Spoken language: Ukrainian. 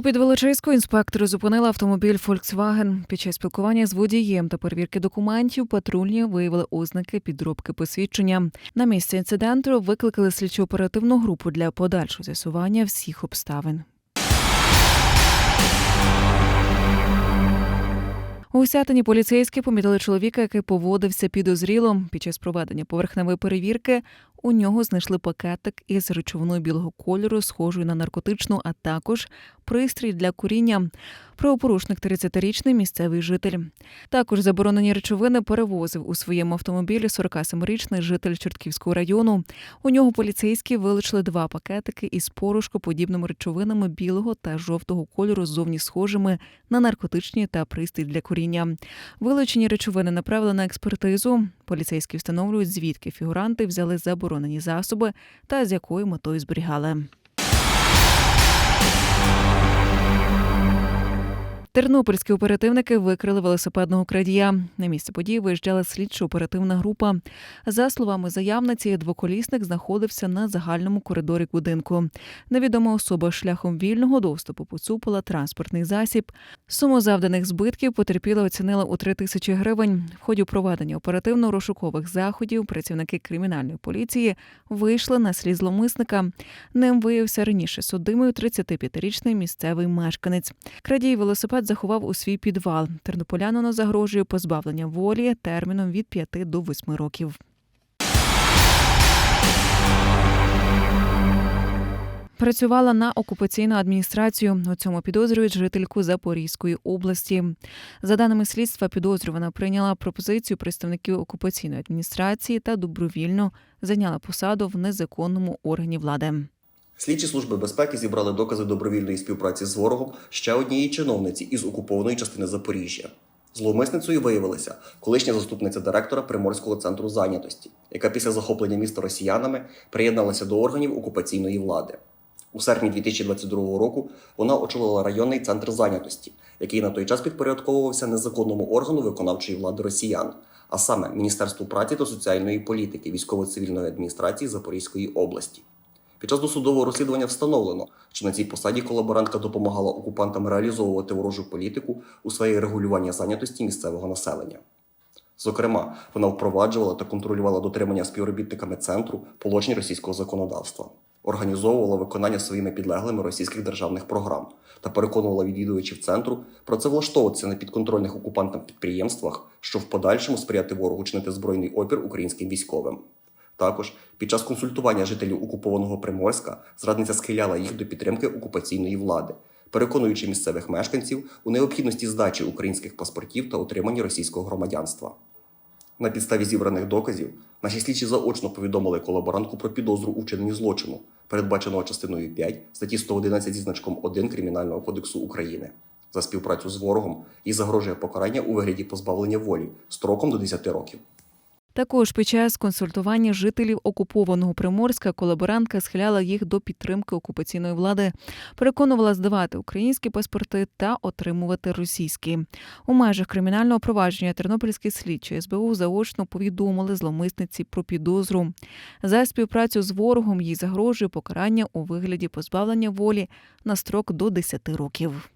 У Підволочиську інспектори зупинили автомобіль Volkswagen. Під час спілкування з водієм та перевірки документів патрульні виявили ознаки підробки посвідчення. На місце інциденту викликали слідчо оперативну групу для подальшого з'ясування всіх обставин. У Сятині поліцейські помітили чоловіка, який поводився підозріло. Під час проведення поверхневої перевірки у нього знайшли пакетик із речовиною білого кольору, схожою на наркотичну, а також пристрій для куріння. Правопорушник 30-річний місцевий житель. Також заборонені речовини перевозив у своєму автомобілі 47-річний житель Чортківського району. У нього поліцейські вилучили два пакетики із порошкоподібними речовинами білого та жовтого кольору, зовні схожими на наркотичні та пристрій для куріння. Вилучені речовини направили на експертизу. Поліцейські встановлюють, звідки фігуранти взяли заборонені засоби та з якою метою зберігали. Тернопільські оперативники викрили велосипедного крадія. На місце події виїжджала слідчо-оперативна група. За словами заявниці, двоколісник знаходився на загальному коридорі будинку. Невідома особа шляхом вільного доступу поцупила транспортний засіб. Суму завданих збитків потерпіла оцінила у 3 тисячі гривень. В ході проведення оперативно-розшукових заходів працівники кримінальної поліції вийшли на слід зловмисника. Ним виявився раніше судимий 35-річний місцевий мешканець. Крадій велосипед заховав у свій підвал. Тернополянину загрожує позбавлення волі терміном від 5 до 8 років. Працювала на окупаційну адміністрацію. У цьому підозрюють жительку Запорізької області. За даними слідства, підозрювана прийняла пропозицію представників окупаційної адміністрації та добровільно зайняла посаду в незаконному органі влади. Слідчі служби безпеки зібрали докази добровільної співпраці з ворогом ще однієї чиновниці із окупованої частини Запоріжжя. Зловмисницею виявилася колишня заступниця директора Приморського центру зайнятості, яка після захоплення міста росіянами приєдналася до органів окупаційної влади. У серпні 2022 року вона очолила районний центр зайнятості, який на той час підпорядковувався незаконному органу виконавчої влади росіян, а саме Міністерству праці та соціальної політики військово-цивільної адміністрації Запорізької області. Під час досудового розслідування встановлено, що на цій посаді колаборантка допомагала окупантам реалізовувати ворожу політику у сфері регулювання зайнятості місцевого населення. Зокрема, вона впроваджувала та контролювала дотримання співробітниками центру положень російського законодавства, організовувала виконання своїми підлеглими російських державних програм та переконувала відвідувачів центру працевлаштовуватися на підконтрольних окупантам підприємствах, що в подальшому сприяти ворогу чинити збройний опір українським військовим. Також під час консультування жителів окупованого Приморська зрадниця схиляла їх до підтримки окупаційної влади, переконуючи місцевих мешканців у необхідності здачі українських паспортів та отримання російського громадянства. На підставі зібраних доказів наші слідчі заочно повідомили колаборантку про підозру у злочину, передбаченого частиною 5 статті 111 зі значком 1 Кримінального кодексу України. За співпрацю з ворогом їй загрожує покарання у вигляді позбавлення волі строком до 10 років. Також під час консультування жителів окупованого Приморська колаборантка схиляла їх до підтримки окупаційної влади, переконувала здавати українські паспорти та отримувати російські. У межах кримінального провадження тернопільські слідчі СБУ заочно повідомили зловмисниці про підозру. За співпрацю з ворогом їй загрожує покарання у вигляді позбавлення волі на строк до 10 років.